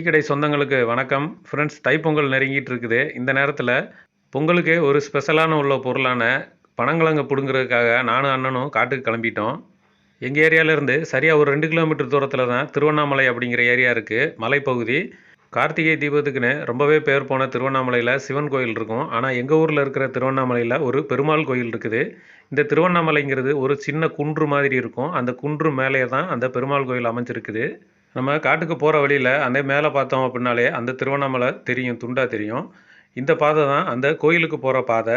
Tea கடை சொந்தங்களுக்கு வணக்கம். ஃப்ரெண்ட்ஸ் தைப்பொங்கல் நெருங்கிட்டு இருக்குது இந்த நேரத்தில் பொங்கலுக்கு ஒரு ஸ்பெஷலான உள்ள பொருளான பனங்கிழங்கு பிடுங்குறதுக்காக நானும் அண்ணனும் காட்டுக்கு கிளம்பிட்டோம். எங்கள் ஏரியாவிலேருந்து சரியாக ஒரு ரெண்டு கிலோமீட்டர் தூரத்தில் தான் திருவண்ணாமலை அப்படிங்கிற ஏரியா இருக்குது மலைப்பகுதி. கார்த்திகை தீபத்துக்குன்னு ரொம்பவே பேர் போன திருவண்ணாமலையில் சிவன் கோயில் இருக்கும். ஆனால் எங்கள் ஊரில் இருக்கிற திருவண்ணாமலையில் ஒரு பெருமாள் கோயில் இருக்குது. இந்த திருவண்ணாமலைங்கிறது ஒரு சின்ன குன்று மாதிரி இருக்கும். அந்த குன்று மேலே தான் அந்த பெருமாள் கோயில் அமைஞ்சிருக்குது. நம்ம காட்டுக்கு போகிற வழியில் அந்த மேலே பார்த்தோம் அப்படின்னாலே அந்த திருவண்ணாமலை தெரியும் துண்டா தெரியும். இந்த பாதை தான் அந்த கோயிலுக்கு போகிற பாதை.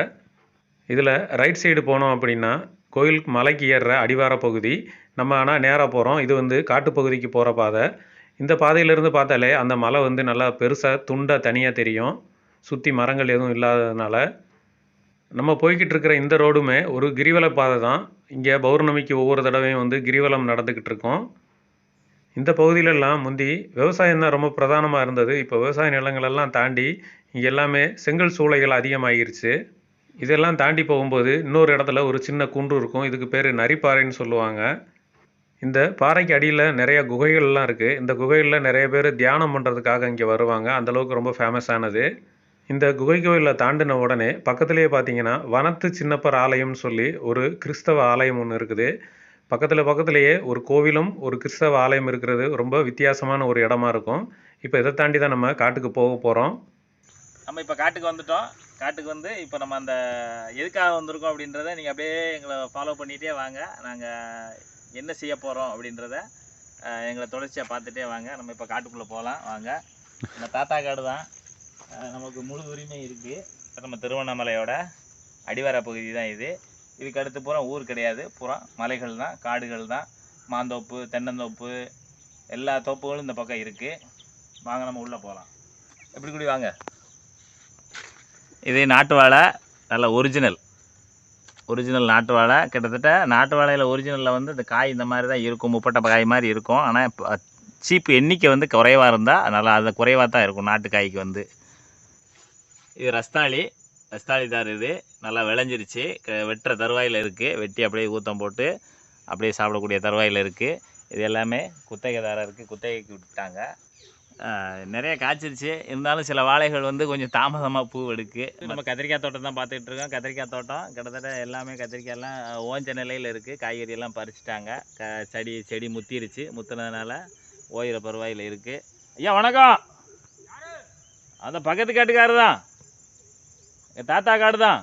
இதில் ரைட் சைடு போனோம் அப்படின்னா கோயிலுக்கு மலைக்கு ஏறுற அடிவார பகுதி. நம்ம ஆனால் நேராக போகிறோம் இது வந்து காட்டுப்பகுதிக்கு போகிற பாதை. இந்த பாதையிலேருந்து பார்த்தாலே அந்த மலை வந்து நல்லா பெருசாக துண்டாக தனியாக தெரியும். சுற்றி மரங்கள் எதுவும் இல்லாததுனால. நம்ம போய்கிட்டு இருக்கிற இந்த ரோடுமே ஒரு கிரிவல பாதை தான். இங்கே பௌர்ணமிக்கு ஒவ்வொரு தடவையும் வந்து கிரிவலம் நடந்துக்கிட்டு இருக்கோம். இந்த பகுதியிலெல்லாம் முந்தி விவசாயம் தான் ரொம்ப பிரதானமாக இருந்தது. இப்போ விவசாய நிலங்களெல்லாம் தாண்டி இங்கே எல்லாமே செங்கல் சூளைகள் அதிகமாகிருச்சு. இதெல்லாம் தாண்டி போகும்போது இன்னொரு இடத்துல ஒரு சின்ன குன்று இருக்கும். இதுக்கு பேர் நரிப்பாறைன்னு சொல்லுவாங்க. இந்த பாறைக்கு அடியில் நிறைய குகைகள்லாம் இருக்குது இந்த குகைகளில் நிறைய பேர் தியானம் பண்ணுறதுக்காக இங்கே வருவாங்க. அந்தளவுக்கு ரொம்ப ஃபேமஸானது இந்த குகை கோயிலில் தாண்டின உடனே பக்கத்துலேயே பார்த்தீங்கன்னா வனத்து சின்னப்பர் ஆலயம்னு சொல்லி ஒரு கிறிஸ்தவ ஆலயம் ஒன்று இருக்குது. பக்கத்தில் பக்கத்துலேயே ஒரு கோவிலும் ஒரு கிறிஸ்தவ ஆலயம் இருக்கிறது. ரொம்ப வித்தியாசமான ஒரு இடமா இருக்கும். இப்போ இதை தாண்டி தான் நம்ம காட்டுக்கு போக போகிறோம் நம்ம இப்போ காட்டுக்கு வந்துட்டோம். காட்டுக்கு வந்து இப்போ நம்ம அந்த எதுக்காக வந்திருக்கோம் அப்படின்றத நீங்கள் அப்படியே எங்களை ஃபாலோ பண்ணிகிட்டே வாங்க. நாங்கள் என்ன செய்ய போகிறோம் அப்படின்றத எங்களை தொடர்ச்சியாக பார்த்துட்டே வாங்க. நம்ம இப்போ காட்டுக்குள்ளே போகலாம் வாங்க. இந்த தாத்தா காடு தான். நமக்கு முழு உரிமை இருக்குது நம்ம திருவண்ணாமலையோட அடிவார பகுதி தான் இது. இதுக்கு அடுத்து பூரா ஊர் கிடையாது. பூரா மலைகள் தான் காடுகள் தான் மாந்தோப்பு தென்னந்தோப்பு எல்லா தோப்புகளும் இந்த பக்கம் இருக்குது வாங்க நம்ம உள்ளே போகலாம் எப்படி கூடி வாங்க. இது நாட்டு வாழை நல்ல ஒரிஜினல் ஒரிஜினல் நாட்டு வாழை கிட்டத்தட்ட நாட்டு வாழையில் ஒரிஜினலில் வந்து இந்த காய் இந்த மாதிரி தான் இருக்கும். முப்பட்டை காய் மாதிரி இருக்கும். ஆனால் சீப்பு எண்ணிக்கை வந்து குறைவாக இருந்தால் நல்லா அது குறைவாக தான் இருக்கும் நாட்டு காய்க்கு வந்து. இது ரஸ்தாளி. ரஸ்தாளி தார் இது நல்லா விளைஞ்சிருச்சு. வெட்டுற தருவாயில் இருக்குது வெட்டி அப்படியே ஊத்தம் போட்டு அப்படியே சாப்பிடக்கூடிய தருவாயில் இருக்குது இது எல்லாமே குத்தகைதாரருக்கு குத்தகைக்கு விட்டாங்க நிறைய காய்ச்சிருச்சு. இருந்தாலும் சில வாழைகள் வந்து கொஞ்சம் தாமதமாக பூ எடுக்கு. நம்ம கத்திரிக்காய் தோட்டம் தான் பார்த்துக்கிட்டு இருக்கோம். கத்திரிக்காய் தோட்டம் கிட்டத்தட்ட எல்லாமே கத்திரிக்காயெல்லாம் ஓஞ்ச நிலையில் இருக்குது காய்கறி எல்லாம் பறிச்சிட்டாங்க. க செடி செடி முத்திருச்சு. முத்துனதுனால ஓயிற பருவாயில் இருக்குது ஐயா வணக்கம். அந்த பக்கத்து காட்டுக்காரர் தான். எங்கள் தாத்தா காடு தான்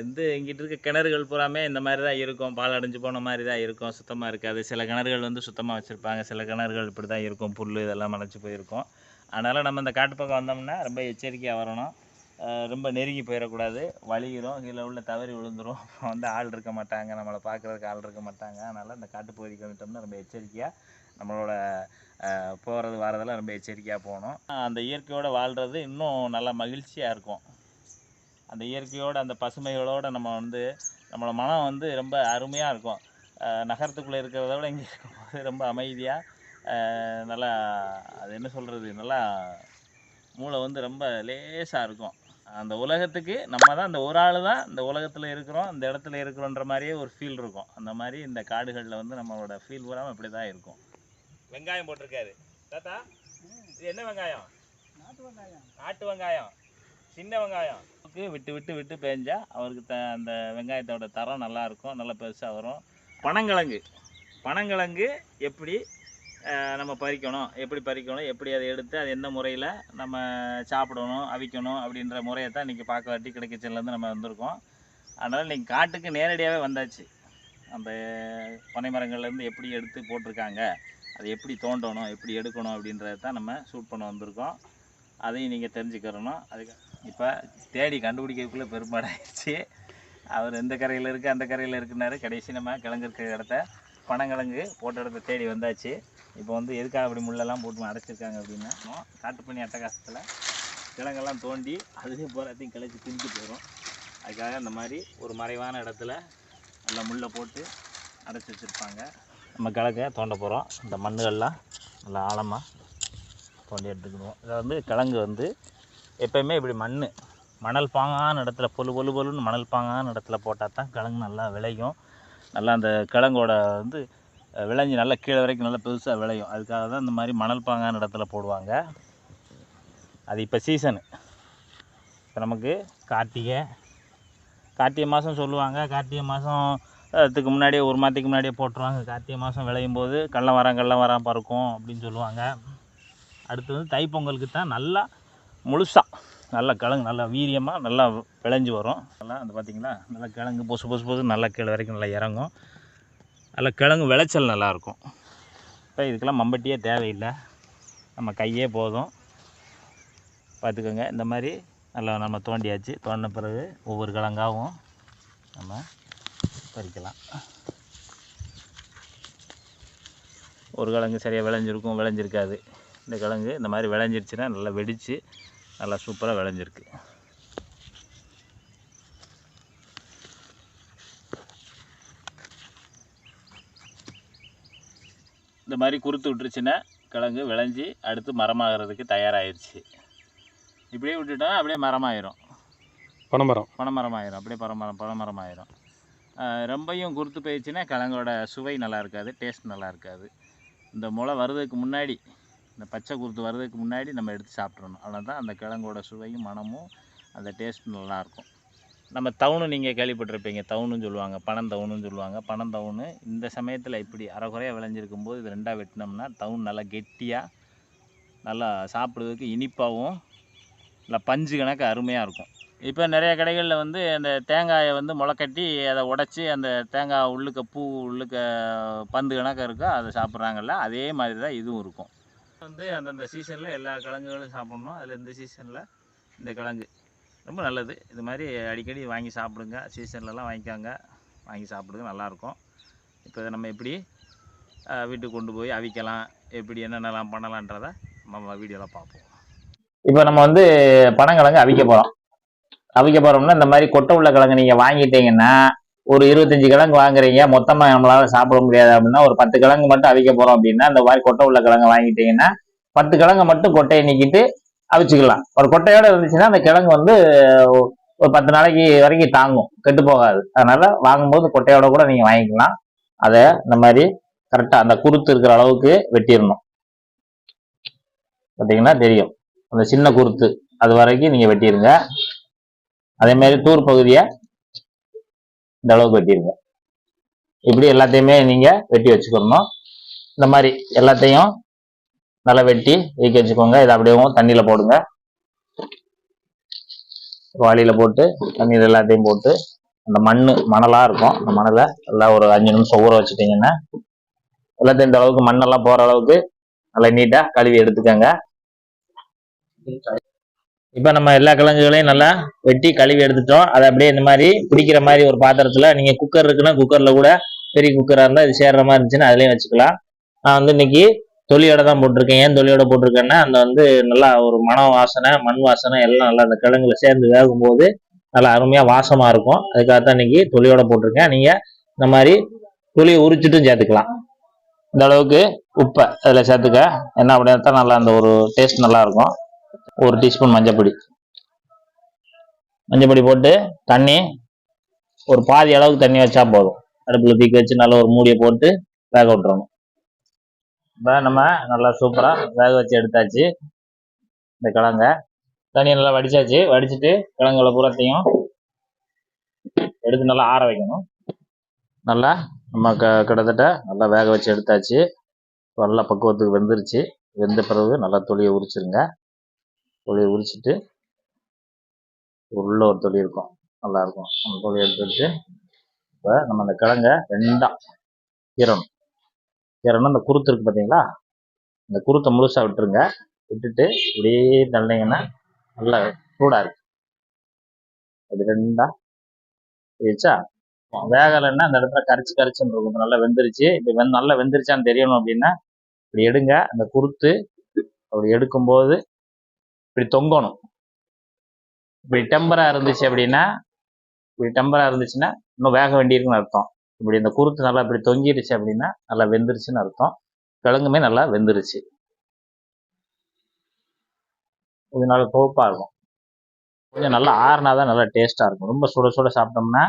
வந்து இங்கிட்டு இருக்க கிணறுகள் பூராமே இந்த மாதிரி தான் இருக்கும். பால் அடைஞ்சு போன மாதிரி தான் இருக்கும். சுத்தமாக இருக்காது. சில கிணறுகள் வந்து சுத்தமாக வச்சுருப்பாங்க. சில கிணறுகள் இப்படி தான் இருக்கும். புல் இதெல்லாம் மலைச்சி போயிருக்கும். அதனால் நம்ம இந்த காட்டு பக்கம் வந்தோம்னா ரொம்ப எச்சரிக்கையாக வரணும். ரொம்ப நெருங்கி போயிடக்கூடாது. வலிகிறோம் கீழே உள்ள தவறி விழுந்துரும். அப்புறம் வந்து ஆள் இருக்க மாட்டாங்க. நம்மளை பார்க்குறதுக்கு ஆள் இருக்க மாட்டாங்க. அதனால் இந்த காட்டு பகுதிக்கு வந்துட்டோம்னா ரொம்ப எச்சரிக்கையாக நம்மளோட போகிறது வரதெல்லாம் ரொம்ப எச்சரிக்கையாக போகணும். அந்த இயற்கையோடு வாழ்கிறது இன்னும் நல்லா மகிழ்ச்சியாக இருக்கும். அந்த இயற்கையோட அந்த பசுமைகளோட நம்ம வந்து நம்மளோட மனம் வந்து ரொம்ப அருமையாக இருக்கும். நகரத்துக்குள்ளே இருக்கிறத விட இங்கே இருக்கும்போது ரொம்ப அமைதியாக நல்லா அது என்ன சொல்கிறது நல்லா மூளை வந்து ரொம்ப லேசாக இருக்கும். அந்த உலகத்துக்கு நம்ம தான் இந்த ஒரு ஆள் தான் இந்த உலகத்தில் இருக்கிறோம் இந்த இடத்துல இருக்கிறோன்ற மாதிரியே ஒரு ஃபீல் இருக்கும். அந்த மாதிரி இந்த காடுகளில் வந்து நம்மளோட ஃபீல் பூராமல் இப்படி தான் இருக்கும். வெங்காயம் போட்டிருக்காரு. தாத்தா இது என்ன வெங்காயம். நாட்டு வெங்காயம். சின்ன வெங்காயம். அளவுக்கு விட்டு விட்டு விட்டு பேஞ்சா அவருக்கு த அந்த வெங்காயத்தோட தரம் நல்லா இருக்கும் நல்லா பெருசாக வரும். பனங்கிழங்கு. பனங்கிழங்கு எப்படி நம்ம பறிக்கணும் எப்படி பறிக்கணும் எப்படி அதை எடுத்து அது எந்த முறையில் நம்ம சாப்பிடணும் அவிக்கணும் அப்படின்ற முறையை தான் இன்றைக்கி பார்க்க வாட்டி கிடைக்கச்சிலேருந்து நம்ம வந்திருக்கோம். அதனால் இன்றைக்கி காட்டுக்கு நேரடியாகவே வந்தாச்சு. அந்த பனை மரங்கள்லேருந்து எப்படி எடுத்து போட்டிருக்காங்க அதை எப்படி தோண்டணும் எப்படி எடுக்கணும் அப்படின்றத தான் நம்ம ஷூட் பண்ண வந்திருக்கோம். அதையும் நீங்கள் தெரிஞ்சுக்கிறணும். அதுக்கு இப்போ தேடி கண்டுபிடிக்கிறதுக்குள்ளே பெரும்பாடாயிடுச்சு அவர் எந்த கரையில் இருக்குது அந்த கரையில் இருக்குனாரு கடைசி நம்ம கிழங்கு இருக்கிற இடத்த பனங்கிழங்கு போட்ட இடத்த தேடி வந்தாச்சு. இப்போ வந்து எதுக்காக அப்படி முள்ளெல்லாம் போட்டு அடைச்சிருக்காங்க அப்படின்னா காட்டுப்பண்ணி அட்டகாசத்தில் கிழங்கெல்லாம் தோண்டி அதுவே போகிறதையும் கிளச்சி திஞ்சு போயிடும் அதுக்காக இந்த மாதிரி ஒரு மறைவான இடத்துல நல்லா முள்ளை போட்டு அடைச்சி வச்சுருப்பாங்க. நம்ம கிழக்க தோண்ட போகிறோம் இந்த மண்ணுகள்லாம் நல்லா ஆழமாக தோண்டி எடுத்துக்கணும். இதை வந்து கிழங்கு வந்து எப்பயுமே இப்படி மண் மணல் பாங்கான இடத்துல பொலு பொலு பொலுன்னு மணல் பாங்கான இடத்துல போட்டால் தான் கிழங்கு நல்லா விளையும். நல்லா அந்த கிழங்கோட வந்து விளைஞ்சி நல்லா கீழே வரைக்கும் நல்லா பெருசாக விளையும். அதுக்காக தான் இந்த மாதிரி மணல் பாங்கான இடத்துல போடுவாங்க. அது இப்போ சீசனு இப்போ நமக்கு கார்த்திகை. கார்த்திகை மாதம் சொல்லுவாங்க. கார்த்திகை மாதம் அதுக்கு முன்னாடியே ஒரு மாதத்துக்கு முன்னாடியே போட்டுருவாங்க. கார்த்திகை மாதம் விளையும் போது கள்ளம் வரம் கள்ளம் வரம் பறக்கும் அப்படின்னு சொல்லுவாங்க. அடுத்து வந்து தைப்பொங்கலுக்கு தான் நல்லா முழுசாக நல்லா கிழங்கு நல்லா வீரியமாக நல்லா விளைஞ்சு வரும். நல்லா அந்த பார்த்திங்களா நல்லா கிழங்கு பொசு பொசு பொசு நல்லா கீழே வரைக்கும் நல்லா இறங்கும். நல்லா கிழங்கு விளைச்சல் நல்லாயிருக்கும். இப்போ இதுக்கெல்லாம் மம்பட்டியே தேவையில்லை. நம்ம கையே போதும். பார்த்துக்கோங்க இந்த மாதிரி நல்லா நம்ம தோண்டியாச்சு. தோண்டின பிறகு ஒவ்வொரு கிழங்காகவும் நம்ம பறிக்கலாம். ஒரு கிழங்கு சரியாக விளைஞ்சிருக்கும் விளைஞ்சிருக்காது. இந்த கிழங்கு இந்த மாதிரி விளைஞ்சிருச்சுன்னா நல்லா வெடித்து நல்லா சூப்பராக விளைஞ்சிருக்கு. இந்த மாதிரி குறுத்து விட்டுருச்சுன்னா கிழங்கு விளைஞ்சி அடுத்து மரமாகிறதுக்கு தயாராகிருச்சு இப்படியே விட்டுட்டா அப்படியே மரமாயிரும். பனைமரம். பனைமரம் ஆயிரும் அப்படியே பனைமரம் பனைமரம் ஆயிரும் ரொம்பையும் குறுத்து போயிடுச்சுன்னா கிழங்கோட சுவை நல்லா இருக்காது டேஸ்ட் நல்லா இருக்காது. இந்த முளை வர்றதுக்கு முன்னாடி இந்த பச்சை குருத்து வர்றதுக்கு முன்னாடி நம்ம எடுத்து சாப்பிட்றணும் அதனால தான் அந்த கிழங்கோட சுவையும் மணமும் அந்த டேஸ்ட் நல்லாயிருக்கும். நம்ம தவுனு நீங்கள் கேள்விப்பட்டிருப்பீங்க. தவுனுன்னு சொல்லுவாங்க பணம் தவுனுன்னு சொல்லுவாங்க. பணம் தவுனு இந்த சமயத்தில் இப்படி அரைகுறையாக விளைஞ்சிருக்கும் போது இது ரெண்டாக வெட்டினோம்னா தவுன் நல்லா கெட்டியாக நல்லா சாப்பிட்றதுக்கு இனிப்பாகவும் நல்லா பஞ்சு கணக்கு அருமையாக இருக்கும். இப்போ நிறைய கடைகளில் வந்து அந்த தேங்காயை வந்து முளைக்கட்டி அதை உடச்சி அந்த தேங்காய் உள்ளுக்க பூ உள்ளுக்க பந்து கணக்கு இருக்கோ அதை சாப்பிட்றாங்கல்ல அதே மாதிரி தான் இதுவும் இருக்கும். வந்து அந்தந்த சீசனில் எல்லா கிழங்குகளும் சாப்பிட்ணும். அதில் இந்த சீசனில் இந்த கிழங்கு. ரொம்ப நல்லது. இது மாதிரி அடிக்கடி வாங்கி சாப்பிடுங்க. சீசன்லலாம் வாங்கிக்காங்க. வாங்கி சாப்பிடுங்க. நல்லாயிருக்கும் இப்போ இதை நம்ம எப்படி வீட்டுக்கு கொண்டு போய் அவிக்கலாம். எப்படி என்னென்னலாம் பண்ணலான்றதை நம்ம வீடியோவில் பார்ப்போம். இப்போ நம்ம வந்து பனங்கிழங்கு அவிக்க போகிறோம் அவிக்க போகிறோம்னா இந்த மாதிரி கொட்டை உள்ள கிழங்கு நீங்கள் வாங்கிட்டீங்கன்னா ஒரு இருபத்தஞ்சு கிழங்கு வாங்குறீங்க மொத்தமாக நம்மளால சாப்பிட முடியாது அப்படின்னா ஒரு பத்து கிழங்கு மட்டும் அவிக்க போகிறோம் அப்படின்னா இந்த மாதிரி கொட்டை உள்ள கிழங்கு வாங்கிட்டீங்கன்னா பத்து கிழங்கு மட்டும் கொட்டையை நீக்கிட்டு அவிச்சுக்கலாம். ஒரு கொட்டையோட இருந்துச்சுன்னா அந்த கிழங்கு வந்து ஒரு பத்து நாளைக்கு வரைக்கும் தாங்கும் கெட்டு போகாது. அதனால வாங்கும்போது கொட்டையோட கூட நீங்கள் வாங்கிக்கலாம். அதை இந்த மாதிரி கரெக்டாக அந்த குருத்து இருக்கிற அளவுக்கு வெட்டிடணும். பார்த்தீங்கன்னா தெரியும். அந்த சின்ன குருத்து அது வரைக்கும் நீங்கள் வெட்டிடுங்க. அதே மாதிரி தூர் பகுதியை இந்த அளவுக்கு வெட்டிடுங்க இப்படி எல்லாத்தையுமே நீங்கள் வெட்டி வச்சுக்கணும். இந்த மாதிரி எல்லாத்தையும் நல்லா வெட்டி வீக்கி வச்சுக்கோங்க. இதை அப்படியே தண்ணியில் போடுங்க. வாளியில் போட்டு தண்ணியில் எல்லாத்தையும் போட்டு அந்த மண் மணலாக இருக்கும். அந்த மணலை நல்லா ஒரு அஞ்சு நிமிஷம் ஊற வச்சுட்டிங்கன்னா எல்லாத்தையும் இந்த அளவுக்கு மண்ணெல்லாம் போகிற அளவுக்கு நல்லா நீட்டாக கழுவி எடுத்துக்கோங்க. இப்போ நம்ம எல்லா கிழங்குகளையும் நல்லா வெட்டி கழுவி எடுத்துட்டோம். அதை அப்படியே இந்த மாதிரி பிடிக்கிற மாதிரி ஒரு பாத்திரத்தில் நீங்கள் குக்கர் இருக்குன்னா குக்கரில் கூட பெரிய குக்கராக இருந்தால் இது சேர்ற மாதிரி இருந்துச்சுன்னா அதுலேயும் வச்சுக்கலாம். நான் வந்து இன்னைக்கு தொலியோட தான் போட்டிருக்கேன். ஏன் தொலியோட போட்டிருக்கேன்னா அந்த வந்து நல்லா ஒரு மன வாசனை மண் வாசனை எல்லாம் நல்லா அந்த கிழங்குல சேர்ந்து வேகும்போது நல்லா அருமையாக வாசமாக இருக்கும். அதுக்காக தான் இன்னைக்கு தொலியோட போட்டிருக்கேன். நீங்கள் இந்த மாதிரி துளியை உரிச்சிட்டும் சேர்த்துக்கலாம். இந்த அளவுக்கு உப்பை அதில் சேர்த்துக்க. என்ன அப்படின்னா தான் நல்லா அந்த ஒரு டேஸ்ட் நல்லா இருக்கும். ஒரு டீஸ்பூன் மஞ்சப்பொடி. மஞ்சப்பொடி போட்டு தண்ணி ஒரு பாதி அளவுக்கு தண்ணி வச்சா போதும். அடுப்பில் தீக்க வச்சு நல்லா ஒரு மூடியை போட்டு வேக விட்டுறணும். இப்போ நம்ம நல்லா சூப்பராக வேக வச்சு எடுத்தாச்சு. இந்த கிழங்க. தண்ணியை நல்லா வடிச்சாச்சு. வடிச்சிட்டு கிழங்குல பூரத்தையும் எடுத்து நல்லா ஆற வைக்கணும். நல்லா நம்ம க கிட்டத்தட்ட நல்லா வேக வச்சு எடுத்தாச்சு. நல்லா பக்குவத்துக்கு வெந்துருச்சு. வெந்த பிறகு நல்லா தொலியை உரிச்சிருங்க. தொழில் உரிச்சிட்டு உள்ள ஒரு தொழில் இருக்கும். நல்லா இருக்கும் அந்த தொலியை எடுத்துட்டு இப்போ நம்ம அந்த கிழங்கை ரெண்டாக கீரணும் கீரணும் அந்த குருத்து இருக்கு பார்த்தீங்களா அந்த குருத்தை முழுசாக விட்டுருங்க. விட்டுட்டு இப்படியே தள்ளிங்கன்னா நல்லா சூடாக இருக்கு. அது ரெண்டாக புரியுச்சா வேகலைன்னா அந்த இடத்துல கரைச்சி கரைச்சுன்னு இருக்கும். நல்லா வெந்துருச்சு. இப்போ வெந் நல்லா வெந்துருச்சான்னு தெரியணும் அப்படின்னா இப்படி எடுங்க. அந்த குருத்து அப்படி எடுக்கும்போது இப்படி தொங்கணும். இப்படி டெம்பரா இருந்துச்சு அப்படின்னா இப்படி டெம்பரா இருந்துச்சுன்னா இன்னும் வேக வேண்டியிருக்குன்னு அர்த்தம். இப்படி இந்த குருத்து நல்லா இப்படி தொங்கிருச்சு அப்படின்னா நல்லா வெந்துருச்சுன்னு அர்த்தம். கிழங்குமே நல்லா வெந்துருச்சு. இது நல்லா தொகுப்பாக இருக்கும். கொஞ்சம் நல்லா ஆறினா தான் நல்லா டேஸ்ட்டாக இருக்கும். ரொம்ப சுட சுட சாப்பிட்டோம்னா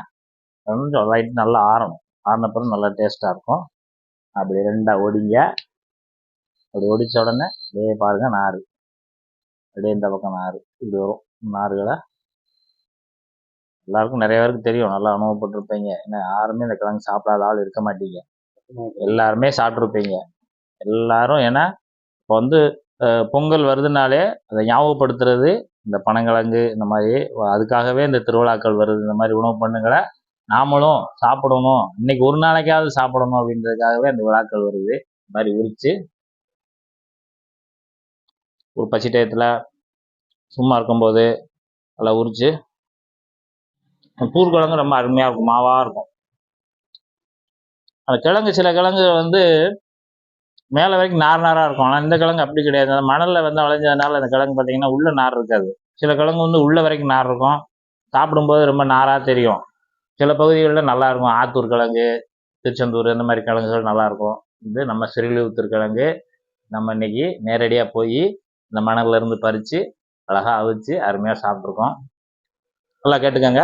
கொஞ்சம் லைட் நல்லா ஆறணும். ஆறின பிறகு நல்லா டேஸ்ட்டாக இருக்கும். அப்படி ரெண்டாக ஒடிங்க. அப்படி ஒடிச்ச உடனே அப்படியே பாருங்க நாறு அப்படியே இந்த பக்கம் நார் இப்படி வரும். நார்களை எல்லாருக்கும் நிறைய பேருக்கு தெரியும். நல்லா அனுபவப்பட்டிருப்பீங்க. ஏன்னா யாருமே இந்த கிழங்கு சாப்பிடாத ஆள் இருக்க மாட்டீங்க. எல்லாருமே சாப்பிட்ருப்பீங்க எல்லாரும் ஏன்னா இப்போ வந்து பொங்கல் வருதுனாலே அதை ஞாபகப்படுத்துறது இந்த பனங்கிழங்கு இந்த மாதிரி அதுக்காகவே இந்த திருவிழாக்கள் வருது இந்த மாதிரி உணவு பண்ணுங்களை நாமளும் சாப்பிடணும். இன்னைக்கு ஒரு நாளைக்காவது சாப்பிடணும் அப்படின்றதுக்காகவே அந்த விழாக்கள் வருது. இந்த மாதிரி உரிச்சு ஒரு பசி டயத்தில் சும்மா இருக்கும்போது நல்லா உரிச்சு பூர்கிழங்கு ரொம்ப அருமையாக இருக்கும் மாவாக இருக்கும். அந்த கிழங்கு சில கிழங்கு வந்து மேலே வரைக்கும் நார் நாராக இருக்கும். ஆனால் இந்த கிழங்கு அப்படி கிடையாது. அந்த மணலில் வந்து விளைஞ்சதுனால அந்த கிழங்கு பார்த்தீங்கன்னா உள்ளே நார் இருக்காது. சில கிழங்கு வந்து உள்ள வரைக்கும் நார் இருக்கும். சாப்பிடும்போது ரொம்ப நாராக தெரியும். சில பகுதிகளில் நல்லா இருக்கும். ஆத்தூர் கிழங்கு திருச்செந்தூர் இந்த மாதிரி கிழங்குகள் நல்லாயிருக்கும் இது நம்ம சிறுலிவுத்தூர் கிழங்கு. நம்ம இன்னைக்கு நேரடியாக போய் இந்த மணல்ல இருந்து பறித்து அழகாக அவிச்சு அருமையாக சாப்பிட்ருக்கோம் நல்லா கேட்டுக்கோங்க.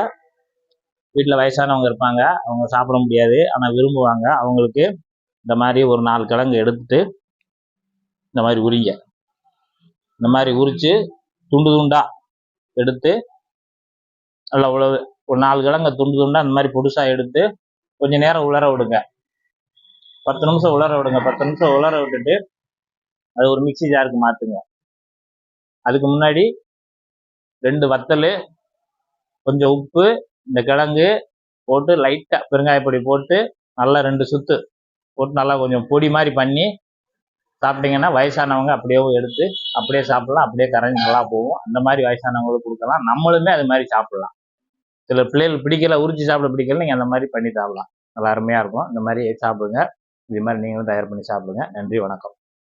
வீட்டில் வயசானவங்க இருப்பாங்க. அவங்க சாப்பிட முடியாது. ஆனால் விரும்புவாங்க. அவங்களுக்கு இந்த மாதிரி ஒரு நாலு கிழங்கு எடுத்துட்டு இந்த மாதிரி உரிங்க. இந்த மாதிரி உரித்து துண்டு துண்டா எடுத்து நல்லா உழவு ஒரு நாலு கிழங்க துண்டு துண்டா இந்த மாதிரி பொடுசாக எடுத்து கொஞ்சம் நேரம் உலர விடுங்க. பத்து நிமிஷம் உலர விடுங்க. பத்து நிமிஷம் உலர விட்டுட்டு அது ஒரு மிக்ஸி ஜாருக்கு மாற்றுங்க அதுக்கு முன்னாடி ரெண்டு வத்தல் கொஞ்சம் உப்பு இந்த கிழங்கு போட்டு லைட்டாக பெருங்காயப்பொடி போட்டு நல்லா ரெண்டு சுத்து போட்டு நல்லா கொஞ்சம் பொடி மாதிரி பண்ணி சாப்பிட்டீங்கன்னா வயசானவங்க அப்படியே எடுத்து அப்படியே சாப்பிடலாம். அப்படியே கரைஞ்சி நல்லா போகும். அந்த மாதிரி வயசானவங்களுக்கு கொடுக்கலாம். நம்மளுமே அது மாதிரி சாப்பிடலாம். சில பிள்ளைகள் பிடிக்கல உரிச்சு சாப்பிட பிடிக்கல நீங்கள் அந்த மாதிரி பண்ணி சாப்பிடலாம். நல்லா அருமையாக இருக்கும். இந்த மாதிரி சாப்பிடுங்க. இது மாதிரி நீங்களும் தயார் பண்ணி சாப்பிடுங்க. நன்றி வணக்கம்.